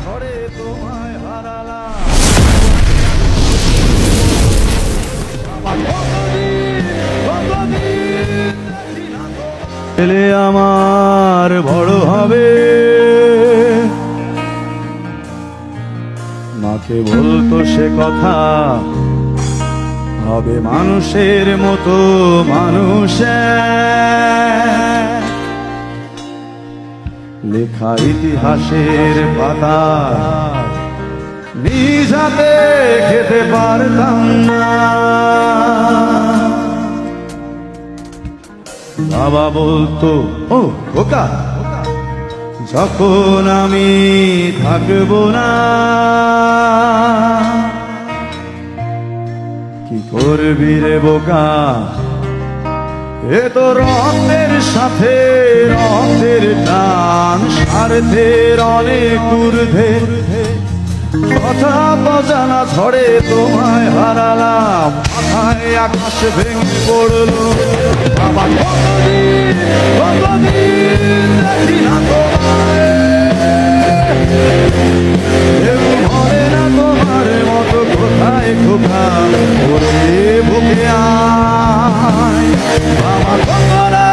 ঝড়ে তোমায় হারালাম ছেলে আমার বড় হবে মাকে বলতো সে কথা, হবে মানুষের মতো মানুষ এক। লেখা ইতিহাসের পাতা নিজ হাতে খেতে পারতাম না। বাবা বলতো, ও বোকা যখন আমি থাকব না, কি করবি রে বোকা? এ তো রক্তের সাথে, রক্তের টান স্বার্থের অনেক ঊর্ধ্বে। কথা বজানা ঝড়ে তোমায় হারালাম, মাথায় আকাশ ভেঙে পড়ল। বাবা, কতদিন কতদিন বাবা কত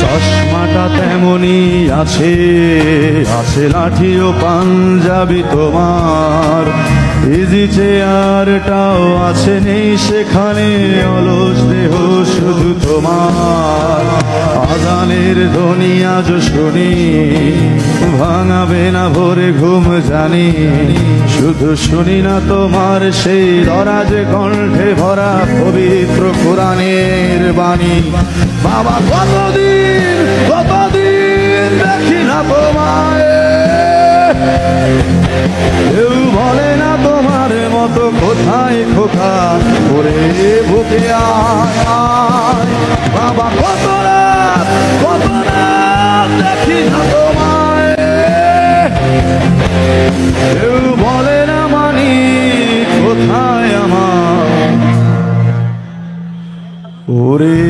চশমাটা তেমনি আছে আছে লাঠি ও পাঞ্জাবি তোমার। ইজি চেয়ারটাও আছে নেই সেখানে, অলস দেহ শুধু তোমার। আজানের ধ্বনি আজ শুনি, ভাঙাবে না ভোরে ঘুম জানি। শুধু শুনি না তোমার সেই দরাজ কণ্ঠে ভরা পবিত্র কোরআনের বাণী। বাবা, কতদিন কোথায় ওরে বুকে। বাবা, কত কত দেখি না তোমায় কেউ বলে না মানি কোথায় আমার ওরে